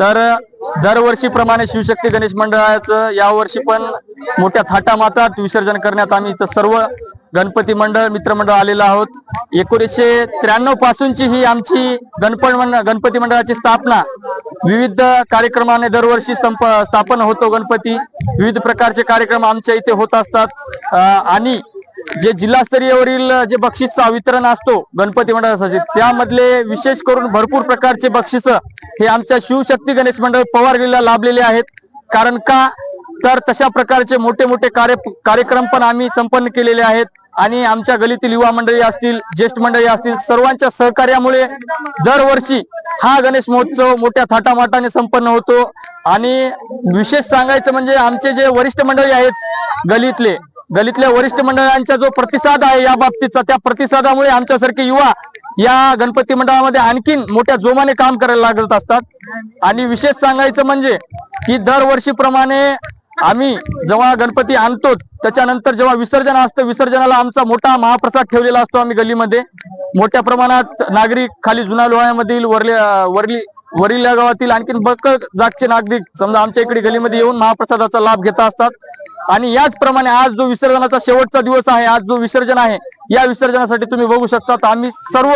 तर दरवर्षीप्रमाणे शिवशक्ती गणेश मंडळाचं यावर्षी पण मोठ्या थाटामाटात विसर्जन करण्यात आम्ही इथं सर्व गणपती मंडळ मित्रमंडळ आलेलो आहोत. एकोणीसशे त्र्याण्णव पासूनची ही आमची गणपण मंडळ गणपती मंडळाची स्थापना. विविध कार्यक्रमाने दरवर्षी स्तंप स्थापन होतो गणपती. विविध प्रकारचे कार्यक्रम आमच्या इथे होत असतात. आणि जे जिल्हास्तरीयवरील जे बक्षीस वितरण असतो गणपती मंडळासाठी त्यामधले विशेष करून भरपूर प्रकारचे बक्षिस हे आमच्या शिवशक्ती गणेश मंडळ पवारलीला लाभलेले आहेत. कारण का? तर तशा प्रकारचे मोठे मोठे कार्य कार्यक्रम पण आम्ही संपन्न केलेले आहेत. आणि आमच्या गलीतील युवा मंडळी असतील ज्येष्ठ मंडळी असतील सर्वांच्या सहकार्यामुळे दरवर्षी हा गणेश महोत्सव मोठ्या थाटामाटाने संपन्न होतो. आणि विशेष सांगायचं म्हणजे आमचे जे वरिष्ठ मंडळी आहेत गलीतले गलीतल्या वरिष्ठ मंडळांचा जो प्रतिसाद आहे या बाबतीतचा त्या प्रतिसादामुळे आमच्यासारखे युवा या गणपती मंडळामध्ये आणखीन मोठ्या जोमाने काम करायला लागत असतात. आणि विशेष सांगायचं म्हणजे की दरवर्षीप्रमाणे आम्ही जेव्हा गणपती आणतो त्याच्यानंतर जेव्हा विसर्जन असतं विसर्जनाला आमचा मोठा महाप्रसाद ठेवलेला असतो आम्ही गल्लीमध्ये. मोठ्या प्रमाणात नागरिक खाली जुना लोहाळ्यामधील वरले वरली वरील गावातील आणखीन बक जागचे नागरिक समजा आमच्या इकडे गलीमध्ये येऊन महाप्रसादाचा लाभ घेत असतात. आणि याचप्रमाणे आज जो विसर्जनाचा शेवटचा दिवस आहे आज जो विसर्जन आहे या विसर्जनासाठी तुम्ही बघू शकता आम्ही सर्व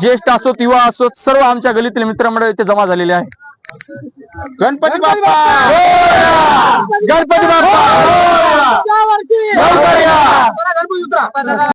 ज्येष्ठ असोत युवा असोत सर्व आमच्या गलीतील मित्रमंडळ इथे जमा झालेले आहे. गणपती बाप्पा! गणपती बाप्पा!